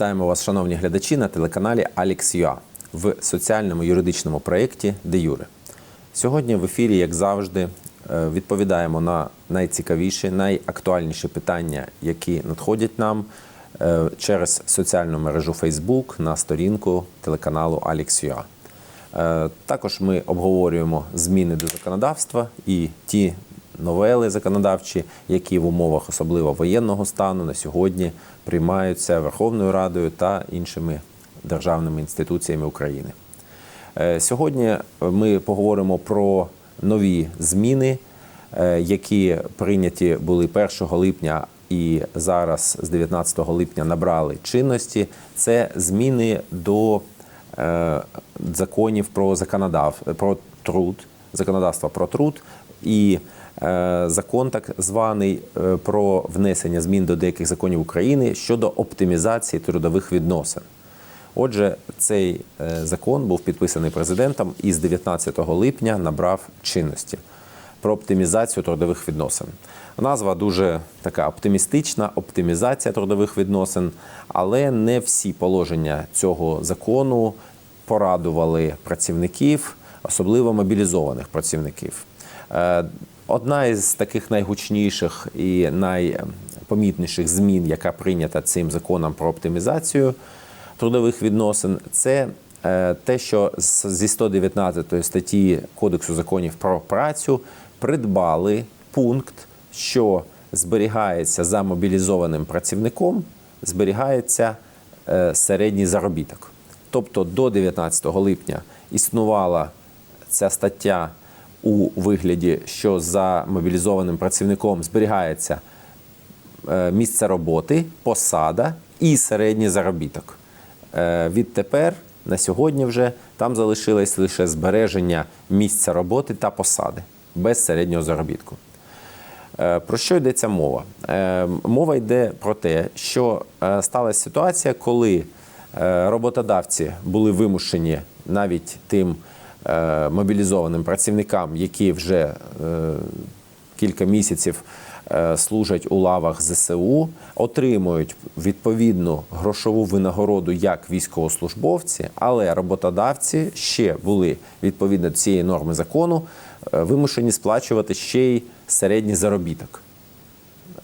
Вітаємо вас, шановні глядачі, на телеканалі Alex.ua в соціальному юридичному проєкті Де Юре. Сьогодні в ефірі, як завжди, е, відповідаємо на найцікавіші, найактуальніші питання, які надходять нам е, через соціальну мережу Facebook на сторінку телеканалу Alex.ua. Е, Також ми обговорюємо зміни до законодавства і ті новели законодавчі, які в умовах особливо воєнного стану на сьогодні приймаються Верховною Радою та іншими державними інституціями України. Е, Сьогодні ми поговоримо про нові зміни, е, які прийняті були 1 липня і зараз з 19 липня набрали чинності. Це зміни до е, законів про законодав про труд, законодавства про труд і закон так званий е, про внесення змін до деяких законів України щодо оптимізації трудових відносин. Отже, цей е, закон був підписаний президентом і з 19 липня набрав чинності про оптимізацію трудових відносин. Назва дуже така оптимістична оптимізація трудових відносин, але не всі положення цього закону порадували працівників, особливо мобілізованих працівників. Одна із таких найгучніших і найпомітніших змін, яка прийнята цим законом про оптимізацію трудових відносин, це е, те, що зі 119 статті Кодексу законів про працю придбали пункт, що зберігається за мобілізованим працівником, зберігається е, середній заробіток. Тобто до 19 липня існувала ця стаття у вигляді, що за мобілізованим працівником зберігається е, місце роботи, посада і середній заробіток. Е, Відтепер на сьогодні вже там залишилось лише збереження місця роботи та посади без середнього заробітку. Е, Про що йдеться мова? Мова йде про те, що сталася ситуація, коли роботодавці були вимушені навіть тим мобілізованим працівникам, які вже е, кілька місяців е, служать у лавах ЗСУ, отримують відповідну грошову винагороду як військовослужбовці, але роботодавці ще були відповідно до цієї норми закону е, вимушені сплачувати ще й середній заробіток.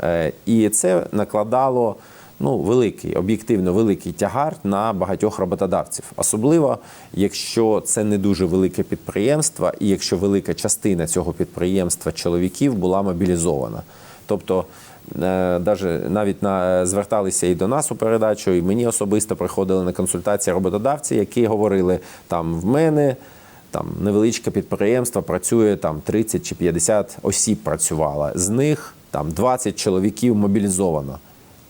Е, І це накладало ну, великий, об'єктивно великий тягар на багатьох роботодавців. Особливо, якщо це не дуже велике підприємство, і якщо велика частина цього підприємства чоловіків була мобілізована. Тобто, е, навіть на, зверталися і до нас у передачу, і мені особисто приходили на консультації роботодавці, які говорили, там в мене там невеличке підприємство працює там 30 чи 50 осіб працювало. З них там 20 чоловіків мобілізовано.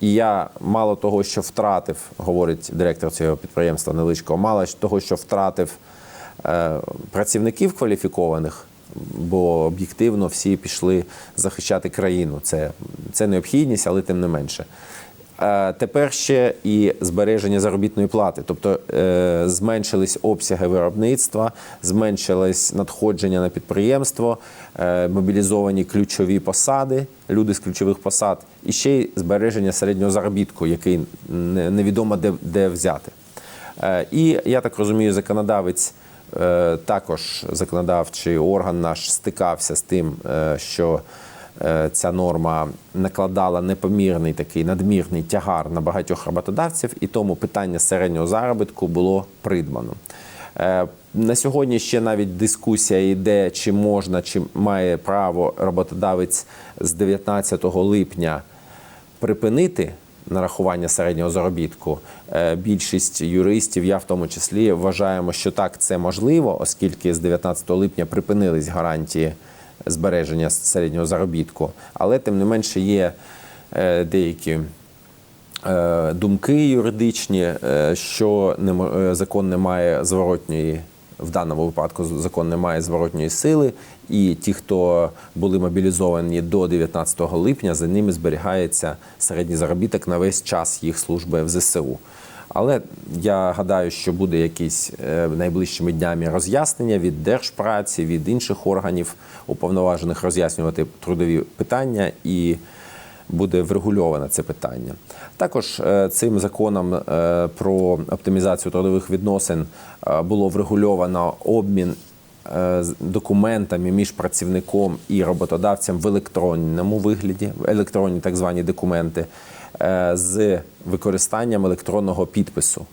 І я мало того, що втратив, говорить директор цього підприємства Неличко, мало того, що втратив е, працівників кваліфікованих, бо об'єктивно всі пішли захищати країну. Це, це необхідність, але тим не менше. Тепер ще і збереження заробітної плати, тобто е, зменшились обсяги виробництва, зменшились надходження на підприємство, е, мобілізовані ключові посади, люди з ключових посад, і ще й збереження середнього заробітку, який невідомо де, де взяти. Е, І я так розумію, законодавець також законодавчий орган наш стикався з тим, що ця норма накладала непомірний такий надмірний тягар на багатьох роботодавців, і тому питання середнього заробітку було придбано. Е, На сьогодні ще навіть дискусія йде, чи можна, чи має право роботодавець з 19 липня припинити нарахування середнього заробітку. Е, Більшість юристів, я в тому числі, вважаємо, що так це можливо, оскільки з 19 липня припинились гарантії збереження середнього заробітку. Але тим не менше є е, деякі е, думки юридичні, е, що закон не має зворотньої. В даному випадку закон не має зворотньої сили, і ті, хто були мобілізовані до 19 липня, за ними зберігається середній заробіток на весь час їх служби в ЗСУ. Але я гадаю, що буде якісь е, найближчими днями роз'яснення від держпраці, від інших органів уповноважених роз'яснювати трудові питання і буде врегульовано це питання. Також е, цим законом е, про оптимізацію трудових відносин було врегульовано обмін документами між працівником і роботодавцем в електронному вигляді, в електронні так звані документи з використанням електронного підпису.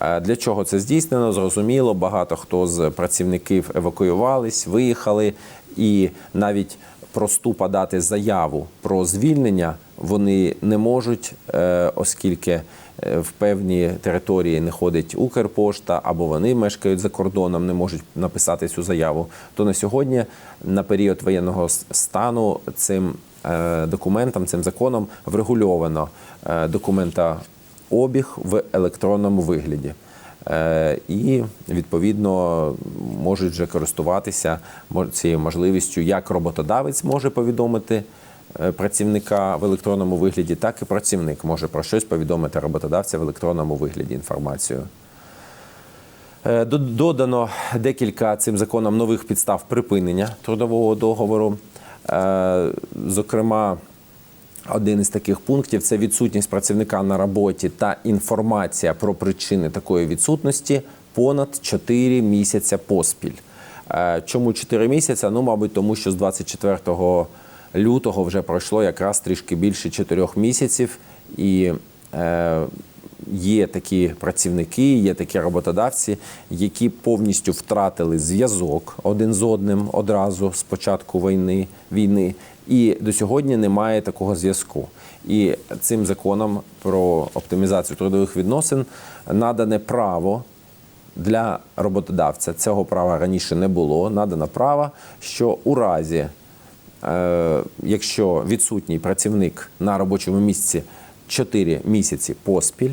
Е, Для чого це здійснено? Зрозуміло, багато хто з працівників евакуювались, виїхали, і навіть просту подати заяву про звільнення вони не можуть, е, оскільки е, в певні території не ходить Укрпошта або вони мешкають за кордоном, не можуть написати цю заяву. То на сьогодні, на період воєнного стану, цим е, документом, цим законом врегульовано е, документообіг в електронному вигляді. Е, І відповідно можуть вже користуватися цією можливістю, як роботодавець може повідомити е, працівника в електронному вигляді, так і працівник може про щось повідомити роботодавця в електронному вигляді інформацію. Е, Додано декілька цим законом нових підстав припинення трудового договору. Е, Зокрема, один із таких пунктів це відсутність працівника на роботі та інформація про причини такої відсутності понад 4 місяця поспіль. Е, Чому 4 місяця? Ну, мабуть, тому що з 24 лютого вже пройшло якраз трішки більше 4 місяців, і е, є такі працівники, є такі роботодавці, які повністю втратили зв'язок один з одним одразу з початку війни, війни, і до сьогодні немає такого зв'язку. І цим законом про оптимізацію трудових відносин надане право для роботодавця. Цього права раніше не було. Надано право, що у разі Е, якщо відсутній працівник на робочому місці 4 місяці поспіль,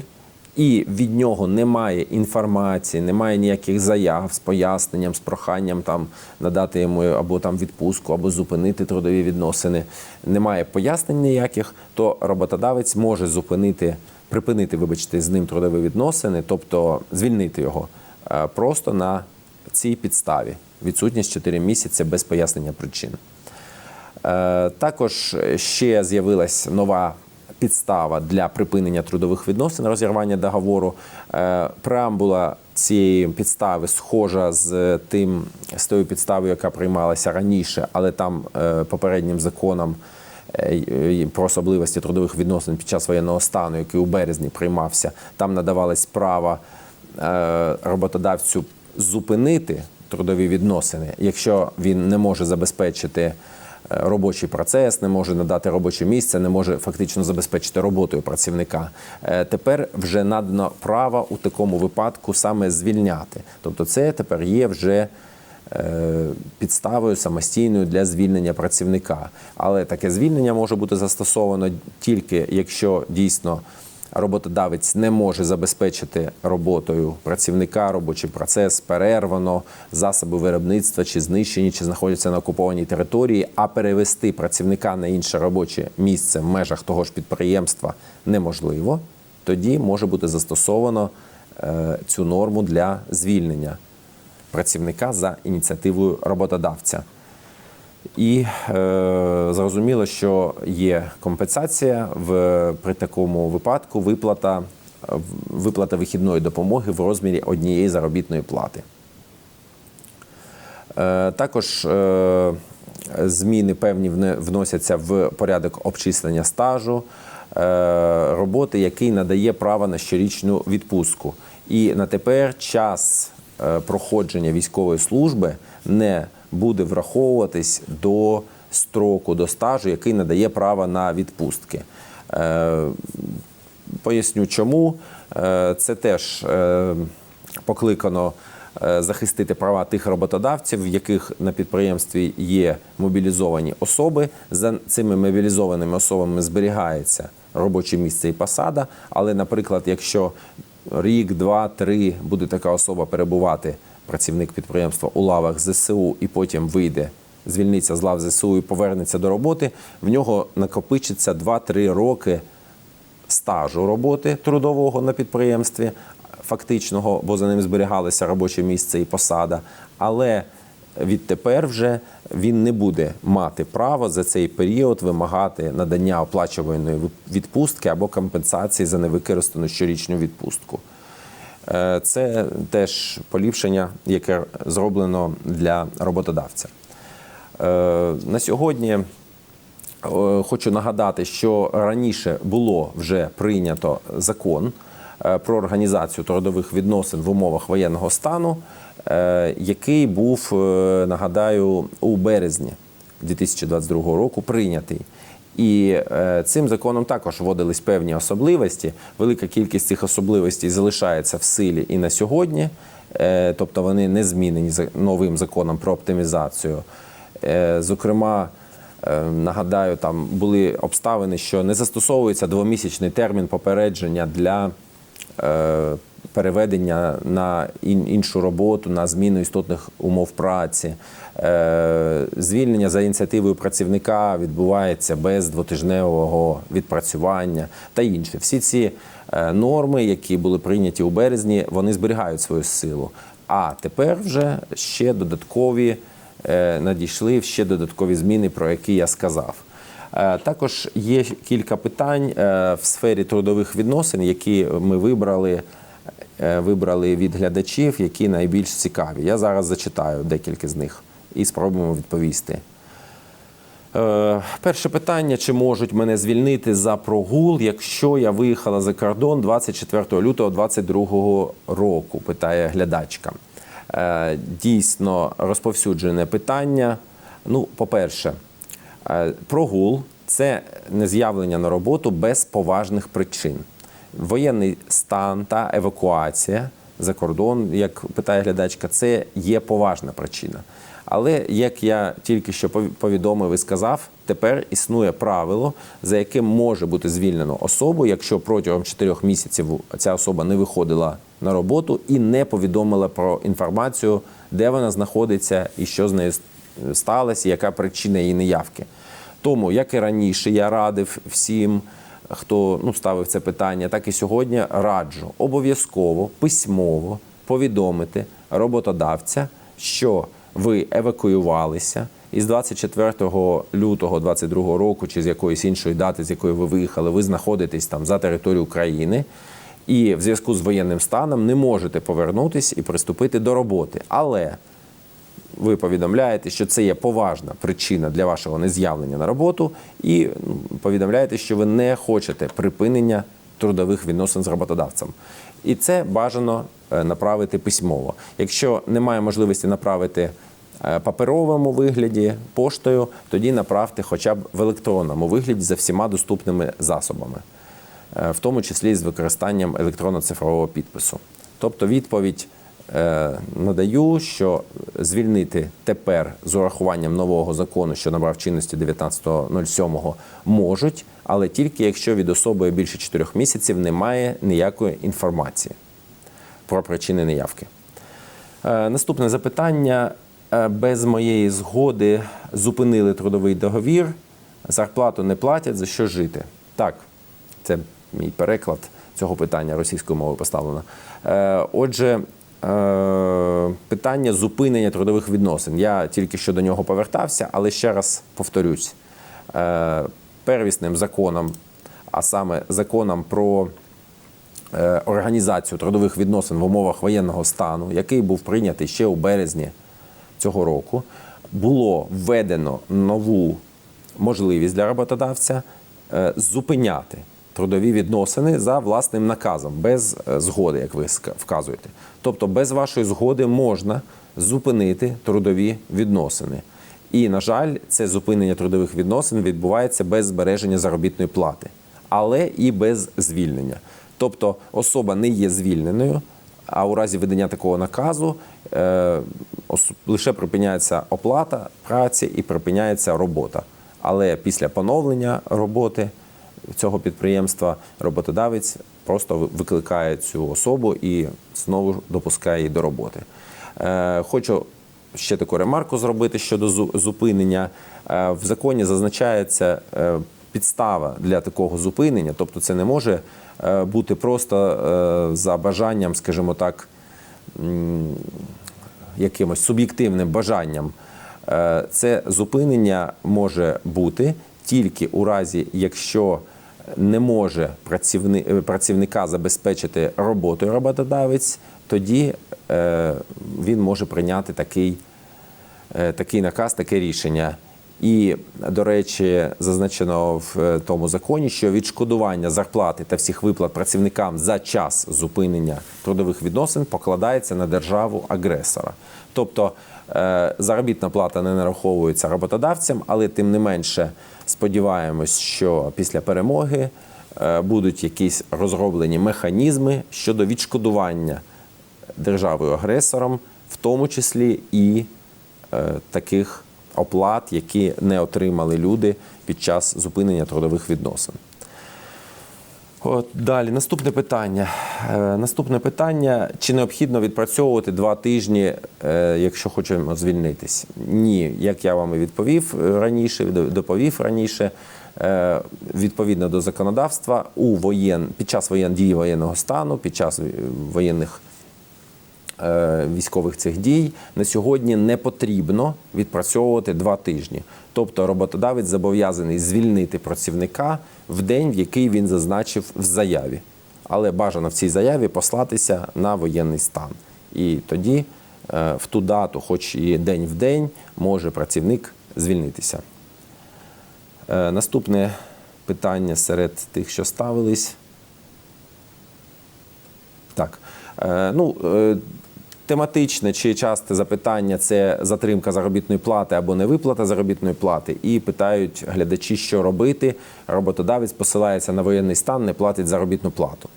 і від нього немає інформації, немає ніяких заяв з поясненням, з проханням там надати йому або там відпустку, або зупинити трудові відносини, немає пояснень ніяких, то роботодавець може зупинити, припинити, вибачте, з ним трудові відносини, тобто звільнити його е, просто на цій підставі. Відсутність 4 місяці без пояснення причин. Е, Також ще з'явилась нова підстава для припинення трудових відносин, розірвання договору. Е, Преамбула цієї підстави схожа з тим з тою підставою, яка приймалася раніше, але там е, попереднім законом е, про особливості трудових відносин під час воєнного стану, який у березні приймався, там надавалось право е, роботодавцю зупинити трудові відносини, якщо він не може забезпечити е, робочий процес, не може надати робоче місце, не може фактично забезпечити роботою працівника. Е, Тепер вже надано право у такому випадку саме звільняти. Тобто, це тепер є вже е, підставою самостійною для звільнення працівника. Але таке звільнення може бути застосовано тільки якщо дійсно роботодавець не може забезпечити роботою працівника робочий процес, перервано, засоби виробництва чи знищені, чи знаходяться на окупованій території, а перевести працівника на інше робоче місце в межах того ж підприємства неможливо, тоді може бути застосовано е, цю норму для звільнення працівника за ініціативою роботодавця. І е, зрозуміло, що є компенсація в при такому випадку виплата, виплата вихідної допомоги в розмірі однієї заробітної плати. Е, Також е, зміни певні вносяться в порядок обчислення стажу е, роботи, який надає право на щорічну відпустку. І на тепер час е, проходження військової служби не буде враховуватись до строку, до стажу, який надає право на відпустки. Е, Поясню, чому Е, це теж е, покликано захистити права тих роботодавців, в яких на підприємстві є мобілізовані особи. За цими мобілізованими особами зберігається робоче місце і посада. Але, наприклад, якщо рік, два, три буде така особа перебувати, працівник підприємства у лавах ЗСУ, і потім вийде. Звільниться з лав ЗСУ і повернеться до роботи, в нього накопичиться 2-3 роки стажу роботи трудового на підприємстві, фактичного, бо за ним зберігалося робоче місце і посада. Але відтепер вже він не буде мати право за цей період вимагати надання оплачуваної відпустки або компенсації за невикористану щорічну відпустку. Е, Це теж поліпшення, яке зроблено для роботодавця. Е, На сьогодні е, хочу нагадати, що раніше було вже прийнято закон про організацію трудових відносин в умовах воєнного стану, який був, нагадаю, у березні 2022 року прийнятий. І е, цим законом також вводились певні особливості. Велика кількість цих особливостей залишається в силі і на сьогодні, е, тобто вони не змінені новим законом про оптимізацію. Е, Зокрема, е, нагадаю, там були обставини, що не застосовується двомісячний термін попередження для е, переведення на іншу роботу, на зміну істотних умов праці. Е, Звільнення за ініціативою працівника відбувається без двотижневого відпрацювання та інше. Всі ці е, норми, які були прийняті у березні, вони зберігають свою силу. А тепер вже ще додаткові е, надійшли ще додаткові зміни, про які я сказав. Також є кілька питань в сфері трудових відносин, які ми вибрали, вибрали від глядачів, які найбільш цікаві. Я зараз зачитаю декілька з них і спробуємо відповісти. Е, Перше питання: чи можуть мене звільнити за прогул, якщо я виїхала за кордон 24 лютого 2022 року? Питає глядачка. Е, Дійсно розповсюджене питання. Ну, по-перше, е, прогул це нез'явлення на роботу без поважних причин. Воєнний стан та евакуація за кордон, як питає глядачка, це є поважна причина. Але як я тільки що пові- повідомив і сказав, тепер існує правило, за яким може бути звільнено особу, якщо протягом 4 місяців ця особа не виходила на роботу і не повідомила про інформацію, де вона знаходиться і що з нею сталося, яка причина її неявки. Тому, як і раніше, я радив всім, хто ну, ставив це питання, так і сьогодні раджу обов'язково письмово повідомити роботодавця, що ви евакуювалися і з 24 лютого 2022 року, чи з якоїсь іншої дати, з якої ви виїхали, ви знаходитесь там за територією України. І в зв'язку з воєнним станом не можете повернутись і приступити до роботи. Але ви повідомляєте, що це є поважна причина для вашого нез'явлення на роботу, і ну, повідомляєте, що ви не хочете припинення трудових відносин з роботодавцем. І це бажано е, направити письмово. Якщо немає можливості направити е, паперовому вигляді поштою, тоді направте хоча б в електронному вигляді за всіма доступними засобами, е, в тому числі з використанням електронно-цифрового підпису. Тобто відповідь надаю, що звільнити тепер з урахуванням нового закону, що набрав чинності 19.07, можуть, але тільки якщо від особи більше 4 місяців немає ніякої інформації про причини неявки. Е, Наступне запитання. Е, Без моєї згоди зупинили трудовий договір, зарплату не платять, за що жити? Так, це мій переклад цього питання російською мовою поставлено. Е, Отже, е, питання зупинення трудових відносин. Я тільки що до нього повертався, але ще раз повторюсь: Е, первісним законом, а саме законом про е, організацію трудових відносин в умовах воєнного стану, який був прийнятий ще у березні цього року, було введено нову можливість для роботодавця е, зупиняти трудові відносини за власним наказом, без е, згоди, як ви вказуєте. Тобто, без вашої згоди можна зупинити трудові відносини. І, на жаль, це зупинення трудових відносин відбувається без збереження заробітної плати, але і без звільнення. Тобто особа не є звільненою, а у разі видання такого наказу е, лише припиняється оплата праці і припиняється робота. Але після поновлення роботи цього підприємства роботодавець просто викликає цю особу і знову допускає її до роботи. Е, Хочу ще таку ремарку зробити щодо зупинення. Е, В законі зазначається е, підстава для такого зупинення, тобто це не може бути просто за бажанням, скажімо так, якимось суб'єктивним бажанням, це зупинення може бути тільки у разі, якщо не може працівни, е, працівника забезпечити роботою роботодавець, тоді е, він може прийняти такий, е, такий наказ, таке рішення. І, до речі, зазначено в тому законі, що відшкодування зарплати та всіх виплат працівникам за час зупинення трудових відносин покладається на державу агресора. Тобто заробітна плата не нараховується роботодавцям, але тим не менше сподіваємось, що після перемоги е, будуть якісь розроблені механізми щодо відшкодування державою агресором, в тому числі і е, таких оплат, які не отримали люди під час зупинення трудових відносин. От далі, наступне питання. Е, наступне питання: чи необхідно відпрацьовувати два тижні, е, якщо хочемо звільнитись? Ні, як я вам і відповів е, раніше, до- доповів раніше. Відповідно до законодавства, у воєн під час воєн дії воєнного стану, під час воєнних військових цих дій на сьогодні не потрібно відпрацьовувати два тижні. Тобто роботодавець зобов'язаний звільнити працівника в день, в який він зазначив в заяві. Але бажано в цій заяві послатися на воєнний стан. І тоді е, в ту дату, хоч і день в день, може працівник звільнитися. Е, Наступне питання серед тих, що ставились. Так. Е, ну, е, тематичне чи часте запитання це затримка заробітної плати або невиплата заробітної плати. І питають глядачі, що робити. Роботодавець посилається на воєнний стан, не платить заробітну плату.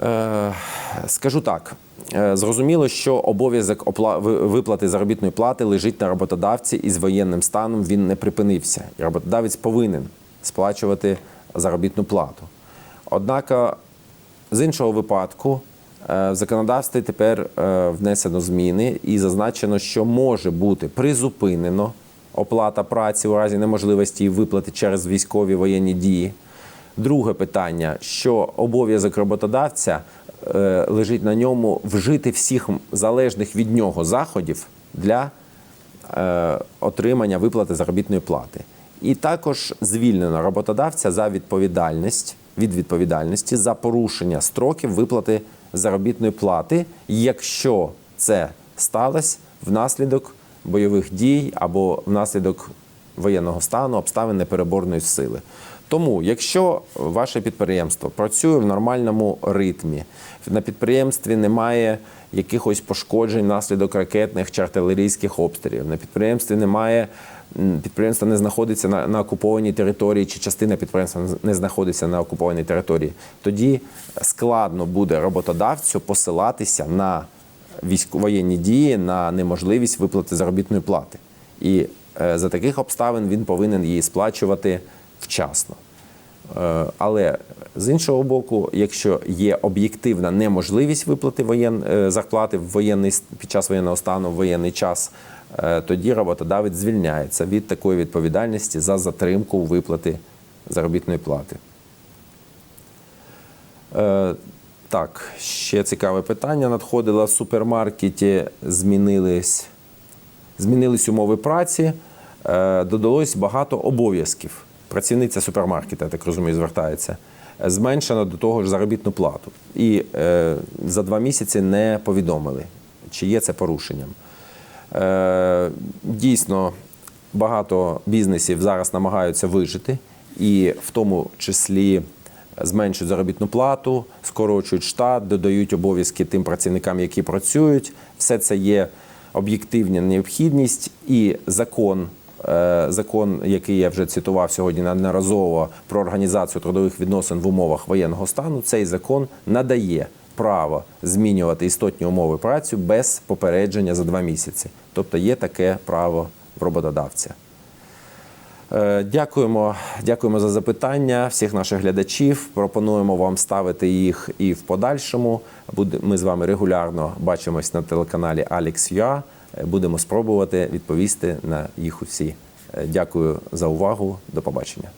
Е, Скажу так. Е, Зрозуміло, що обов'язок виплати заробітної плати лежить на роботодавці, і з воєнним станом він не припинився. І роботодавець повинен сплачувати заробітну плату. Однак, з іншого випадку, в законодавстві тепер е, внесено зміни і зазначено, що може бути призупинено оплата праці у разі неможливості її виплати через військові воєнні дії. Друге питання: що обов'язок роботодавця е, лежить на ньому вжити всіх залежних від нього заходів для е, отримання виплати заробітної плати. І також звільнено роботодавця за відповідальність від відповідальності за порушення строків виплати заробітної плати, якщо це сталося внаслідок бойових дій або внаслідок воєнного стану, обставин непереборної сили. Тому, якщо ваше підприємство працює в нормальному ритмі, на підприємстві немає якихось пошкоджень внаслідок ракетних чи артилерійських обстрілів, на підприємстві немає підприємство не знаходиться на, на окупованій території, чи частина підприємства не знаходиться на окупованій території, тоді складно буде роботодавцю посилатися на військо- воєнні дії, на неможливість виплати заробітної плати. І е, за таких обставин він повинен її сплачувати вчасно. Е, Але з іншого боку, якщо є об'єктивна неможливість виплати воєн... е, зарплати в воєнний під час воєнного стану в воєнний час, тоді роботодавець звільняється від такої відповідальності за затримку виплати заробітної плати. Е, Так, ще цікаве питання надходило. В супермаркеті змінились, змінились умови праці, е, додалось багато обов'язків. Працівниця супермаркета, так розумію, звертається. Е, Зменшено до того ж заробітну плату. І е, за два місяці не повідомили, чи є це порушенням. Е, дійсно, багато бізнесів зараз намагаються вижити, і в тому числі зменшують заробітну плату, скорочують штат, додають обов'язки тим працівникам, які працюють. Все це є об'єктивна необхідність, і закон. е, Закон, який я вже цитував сьогодні неодноразово про організацію трудових відносин в умовах воєнного стану, цей закон надає право змінювати істотні умови праці без попередження за два місяці. Тобто є таке право в роботодавця. Е, Дякуємо, дякуємо за запитання всіх наших глядачів. Пропонуємо вам ставити їх і в подальшому. Ми з вами регулярно бачимось на телеканалі Alex.ua. Будемо спробувати відповісти на їх усі. Е, Дякую за увагу. До побачення.